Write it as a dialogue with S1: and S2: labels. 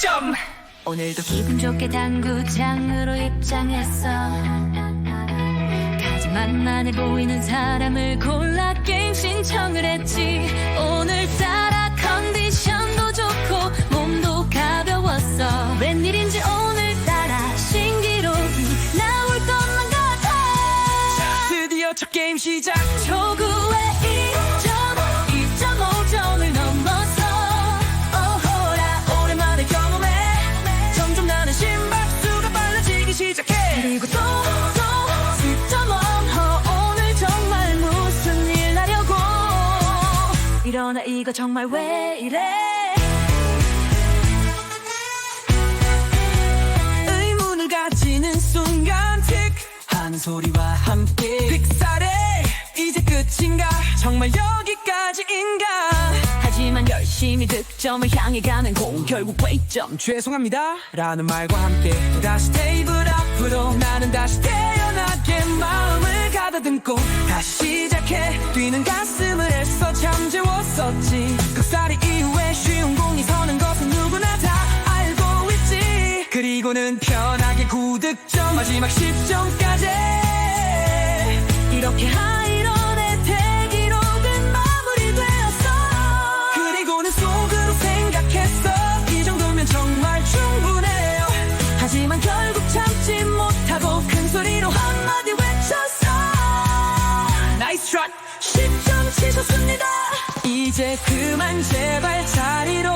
S1: 10점.
S2: 오늘도 기분 좋게 당구장으로 입장했어 가장 만만해 보이는 사람을 골라 게임 신청을 했지. 오늘따라 컨디션도 좋고 몸도 가벼웠어. 웬일인지 오늘따라 신기록이 나올 것만 같아.
S1: 드디어 첫 게임 시작.
S2: 초구의 그리고 또또 슬점 엄허 오늘 정말 무슨 일 나려고. 일어나 이거 정말 왜 이래?
S1: 의문을 가지는 순간 틱! 하는 소리와 함께 빅살해 이제 끝인가? 정말 여기까지인가?
S2: 하지만 열심히 득점을 향해 가는 공
S1: 결국 웨이점? 죄송합니다. 라는 말과 함께 다시 테이블 앞 다시 태어나게 마음을 가다듬고 다시 시작해 뛰는 가슴을 애써 잠재웠었지. 극살이 이후에 쉬운 공이 서는 것은 누구나 다 알고 있지. 그리고는 편하게 9득점 마지막 10점까지
S2: 이제 그만 제발 자리로